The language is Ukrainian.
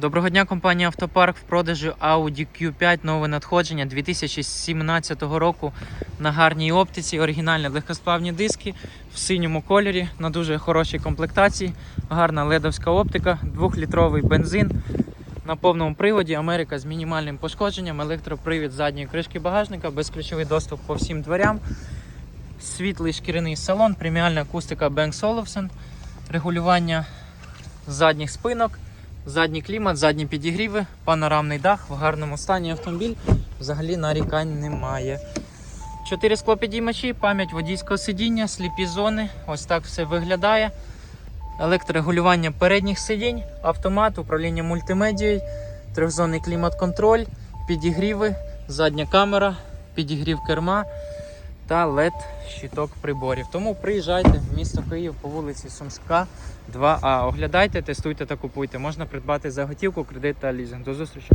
Доброго дня, компанія Автопарк в продажу Audi Q5 нове надходження 2017 року на гарній оптиці, оригінальні легкосплавні диски в синьому кольорі на дуже хорошій комплектації, гарна ледовська оптика, 2-літровий бензин на повному приводі. Америка з мінімальним пошкодженням, електропривід задньої кришки багажника, безключовий доступ по всім дверям, світлий шкіряний салон, преміальна акустика Bang Olufsen, регулювання задніх спинок. Задній клімат, задні підігріви, панорамний дах в гарному стані автомобіль. Взагалі нарікань немає. Чотири склопідіймачі, пам'ять водійського сидіння, сліпі зони. Ось так все виглядає. Електрорегулювання передніх сидінь, автомат, управління мультимедією, трьохзонний клімат-контроль, підігріви, задня камера, підігрів керма та LED щиток приборів. Тому приїжджайте в місто Київ по вулиці Сумська, 2А. Оглядайте, тестуйте та купуйте. Можна придбати за готівку, кредит та лізинг. До зустрічі!